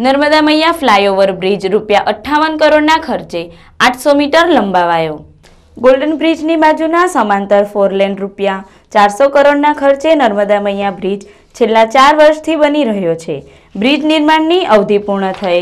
નર્મદા મૈયા flyover bridge રૂપિયા અઠ્ઠાવન કરોડના ખર્ચે આઠસો મીટર લંબાવાયો. ગોલ્ડન બ્રિજની બાજુના સમાંતર ફોરલેન રૂપિયા ચારસો કરોડના ખર્ચે નર્મદા મૈયા બ્રિજ છેલ્લા ચાર વર્ષથી બની રહ્યો છે. બ્રિજ નિર્માણની અવધિ પૂર્ણ થઈ.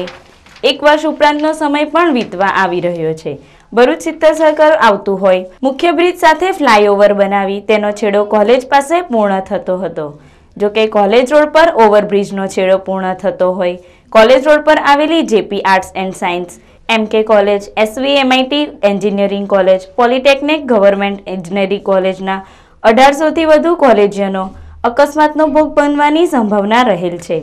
એક વર્ષ ઉપરાંતનો સમય પણ વીતવા આવી રહ્યો છે. ભરૂચ સિત્તર સર્કલ આવતું હોય. મુખ્ય બ્રિજ સાથે ફ્લાયઓવર બનાવી તેનો છેડો કોલેજ પાસે પૂર્ણ થતો હતો. જોકે કોલેજ રોડ પર ઓવરબ્રિજનો છેડો પૂર્ણ થતો હોય કોલેજ રોડ પર આવેલી JP arts and science M K college SV MIT, engineering college, polytechnic, government, engineering કોલેજના અઢારસોથી વધુ કોલેજનો અકસ્માતનો ભોગ બનવાની સંભાવના રહેલ છે.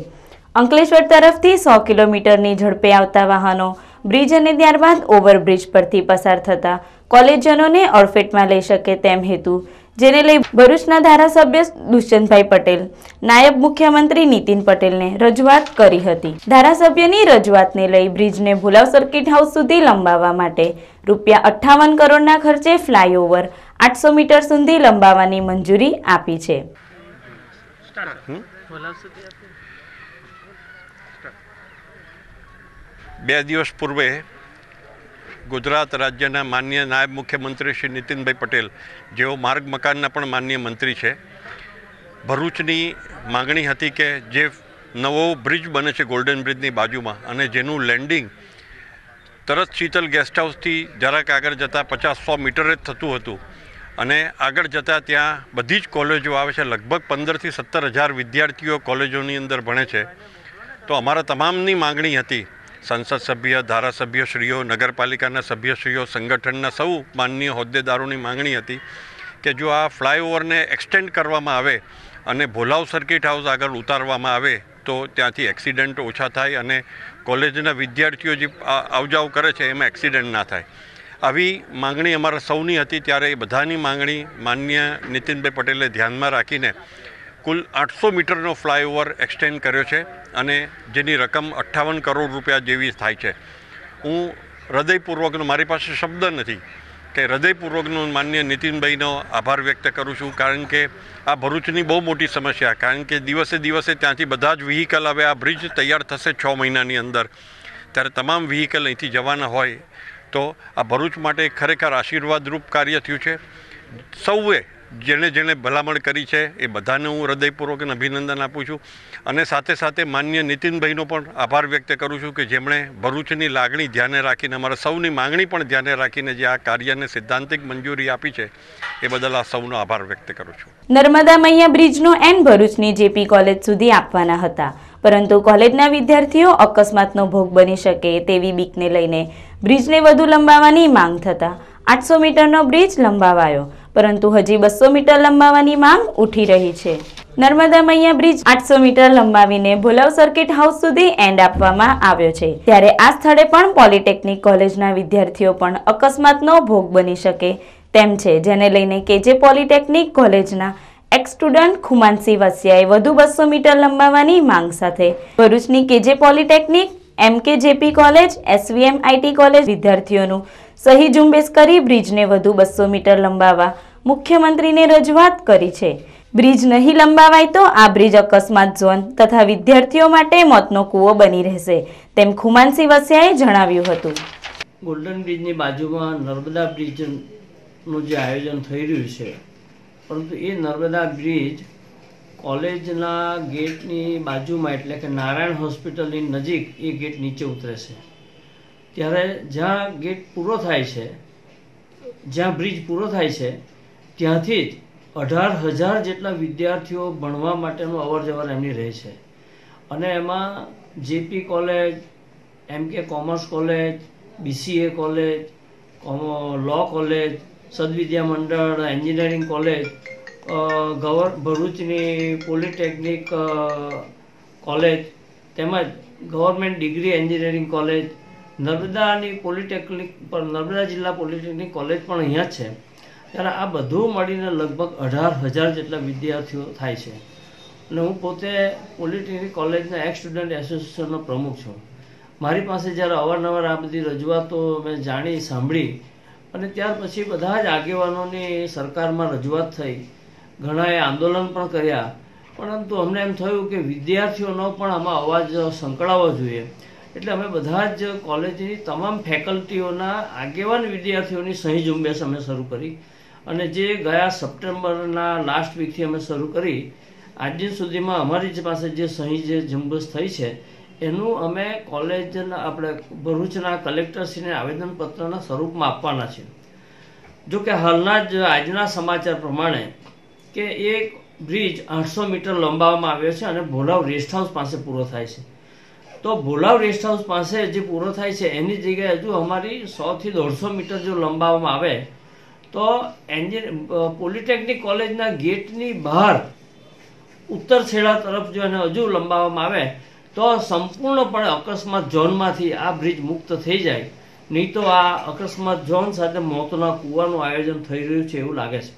અંકલેશ્વર તરફથી સો કિલોમીટરની ઝડપે આવતા વાહનો બ્રિજ અને ત્યારબાદ ઓવરબ્રિજ પરથી પસાર થતા કોલેજજનોને અડફેટમાં લઈ શકે તેમ હેતુ. જેને લઈ ભરૂચના ધારાસભ્ય દુષ્યંતભાઈ પટેલ, નાયબ મુખ્યમંત્રી નીતિન પટેલને રજૂઆત કરી હતી. ધારાસભ્યની રજૂઆતને લઈ બ્રિજને ભુલાવ સર્કિટ હાઉસ સુધી લંબાવવા માટે રૂપિયા અઠ્ઠાવન કરોડના ખર્ચે ફ્લાયઓવર આઠસો મીટર સુધી લંબાવવાની મંજૂરી આપી છે. બે દિવસ પૂર્વે ગુજરાત રાજ્યના માન્ય નાયબ મુખ્યમંત્રી શ્રી નીતિનભાઈ પટેલ, જેઓ માર્ગ મકાનના પણ માન્ય મંત્રી છે, ભરૂચની માગણી હતી કે જે નવો બ્રિજ બને છે ગોલ્ડન બ્રિજની બાજુમાં અને જેનું લેન્ડિંગ તરત શીતલ ગેસ્ટ હાઉસથી જરાક આગળ જતાં પચાસ સો મીટર જ થતું હતું. અને આગળ જતાં ત્યાં બધી જ કોલેજો આવે છે, લગભગ પંદરથી સત્તર હજાર વિદ્યાર્થીઓ કોલેજોની અંદર ભણે છે. તો અમારા તમામની માગણી હતી સંસદ સભ્ય ધારાસભ્યશ્રીઓ નગરપાલિકાના સભ્યશ્રીઓ, સંગઠનના સૌ માનનીય હોદ્દેદારોની માંગણી હતી કે જો આ ફ્લાયઓવરને એક્સટેન્ડ કરવામાં આવે અને ભોલાવ સર્કિટ હાઉસ આગળ ઉતારવામાં આવે, તો ત્યાંથી એક્સિડન્ટ ઓછા થાય અને કોલેજના વિદ્યાર્થીઓ જે આવજાવ કરે છે, એમાં એક્સિડન્ટ ના થાય. આવી માંગણી અમારા સૌની હતી, ત્યારે એ બધાની માંગણી માન્ય નીતિનભાઈ પટેલે ધ્યાનમાં રાખીને કુલ આઠસો મીટરનો ફ્લાયઓવર એક્સટેન્ડ કર્યો છે અને જેની રકમ અઠ્ઠાવન કરોડ રૂપિયા જેવી થાય છે. હું હૃદયપૂર્વકનો, મારી પાસે શબ્દ નથી કે હૃદયપૂર્વકનો માન્ય નીતિનભાઈનો આભાર વ્યક્ત કરું છું, કારણ કે આ ભરૂચની બહુ મોટી સમસ્યા, કારણ કે દિવસે દિવસે ત્યાંથી બધા જ વ્હીકલ હવે આ બ્રિજ તૈયાર થશે છ મહિનાની અંદર. ત્યારે તમામ વ્હીકલ અહીંથી જવાના હોય તો આ ભરૂચ માટે ખરેખર આશીર્વાદરૂપ કાર્ય થયું છે. સૌએ જેણે જેણે ભલામણ કરી છે, એ બધાને હું હૃદયપૂર્વક અભિનંદન આપું છું. અને સાથે સાથે માન્ય નીતિનભાઈનો પણ આભાર વ્યક્ત કરું છું કે જેમણે ભરૂચની લાગણી ધ્યાને રાખીને, અમારા સૌની માંગણી પણ ધ્યાને રાખીને જે આ કાર્યને સિદ્ધાંતિક મંજૂરી આપી છે, એ બદલ આ સૌનો આભાર વ્યક્ત કરું છું. નર્મદા મૈયા બ્રિજનો એન ભરૂચની જેપી કોલેજ સુધી આપવાના હતા. પરંતુ કોલેજના વિદ્યાર્થીઓ અકસ્માતનો ભોગ બની શકે તેવી બીકને લઈને બ્રિજને વધુ લંબાવવાની માંગ થતા આઠસો મીટરનો બ્રિજ લંબાવાયો. પરંતુ હજી બસો મીટર લંબાવવાની માંગ ઉઠી રહી છે. નર્મદા મૈયા બ્રિજ આઠસો મીટર લંબાવીને ભોલાવ સર્કિટ હાઉસ સુધી એન્ડ આપવામાં આવ્યો છે. ત્યારે આ સ્થળે પણ પોલિટેકનિક કોલેજના વિદ્યાર્થીઓ પણ અકસ્માતનો ભોગ બની શકે તેમ છે, જેને લઈને કેજે પોલિટેકનિક કોલેજના એક્સ સ્ટુડન્ટ ખુમાનસિંહ વસિયાએ વધુ બસો મીટર લંબાવવાની માંગ સાથે ભરૂચની KJ polytechnic M K JP college SVM IT college વિદ્યાર્થીઓનું સહી ઝુંબેશ કરી બ્રિજને વધુ બસો મીટર લંબાવવા મુખ્યમંત્રીને રજૂઆત કરી છે. બ્રિજ નહીં લંબાવાય તો આ બ્રિજ અકસ્માત ઝોન તથા વિદ્યાર્થીઓ માટે મોતનો કૂવો બની રહેશે, તેમ ખુમાનસિંહ વસિયાએ જણાવ્યું હતું. ગોલ્ડન બ્રિજની બાજુમાં નર્મદા બ્રિજનું જે આયોજન થઈ રહ્યું છે, પરંતુ એ નર્મદા બ્રિજ કોલેજના ગેટની બાજુમાં, એટલે કે નારાયણ હોસ્પિટલની નજીક એ ગેટ નીચે ઉતરે છે. ત્યારે જ્યાં ગેટ પૂરો થાય છે, જ્યાં બ્રિજ પૂરો થાય છે, ત્યાંથી જ અઢાર હજાર જેટલા વિદ્યાર્થીઓ ભણવા માટેનું અવર જવર એમની રહે છે. અને એમાં JP college M K commerce college BCA college law college Sadvidya Mandal engineering college ગવર, ભરૂચની પોલિટેકનિક કોલેજ તેમજ ગવર્મેન્ટ ડિગ્રી એન્જિનિયરિંગ કોલેજ નર્મદાની પોલિટેકનિક પર, નર્મદા જિલ્લા પોલિટેકનિક કોલેજ પણ અહીંયા છે. ત્યારે આ બધું મળીને લગભગ અઢાર હજાર જેટલા વિદ્યાર્થીઓ થાય છે. અને હું પોતે પોલિટેકનિક કોલેજના એક્સ સ્ટુડન્ટ એસોસિએશનનો પ્રમુખ છું. મારી પાસે જ્યારે અવારનવાર આ બધી રજૂઆતો મેં જાણી, સાંભળી, અને ત્યાર પછી બધા જ આગેવાનોની સરકારમાં રજૂઆત થઈ. ઘણાએ આંદોલન પણ કર્યા. પરંતુ અમને એમ થયું કે વિદ્યાર્થીઓનો પણ આમાં અવાજ સંકળાવવો જોઈએ. એટલે અમે બધા જ કોલેજની તમામ ફેકલ્ટીઓના આગેવાન વિદ્યાર્થીઓની સહી ઝુંબેશ અમે શરૂ કરી. અને જે ગયા સપ્ટેમ્બરના લાસ્ટ વીકથી અમે શરૂ કરી, આજ સુધીમાં અમારી જ પાસે જે સહી જે ઝુંબેશ થઈ છે, એનું અમે કોલેજના આપણે ભરૂચના કલેક્ટરશ્રીને આવેદનપત્રના સ્વરૂપમાં આપવાના છે જો કે હાલના જ આજના સમાચાર પ્રમાણે કે એક બ્રિજ આઠસો મીટર લંબાવવામાં આવ્યો છે અને ભોલાવ રેસ્ટ હાઉસ પાસે પૂરો થાય છે. તો ભોલાવ રેસ્ટ હાઉસ પાસે જે પૂરો થાય છે, એની જગ્યાએ હજુ અમારી સોથી દોઢસો મીટર જો લંબાવવામાં આવે, તો એન્જિન પોલિટેકનિક કોલેજના ગેટની બહાર, ઉત્તર છેડા તરફ જો એને હજુ લંબાવવામાં આવે, તો સંપૂર્ણપણે અકસ્માત ઝોનમાંથી આ બ્રિજ મુક્ત થઈ જાય. નહીં તો આ અકસ્માત ઝોન સાથે મોતના કૂવાનું આયોજન થઈ રહ્યું છે એવું લાગે છે.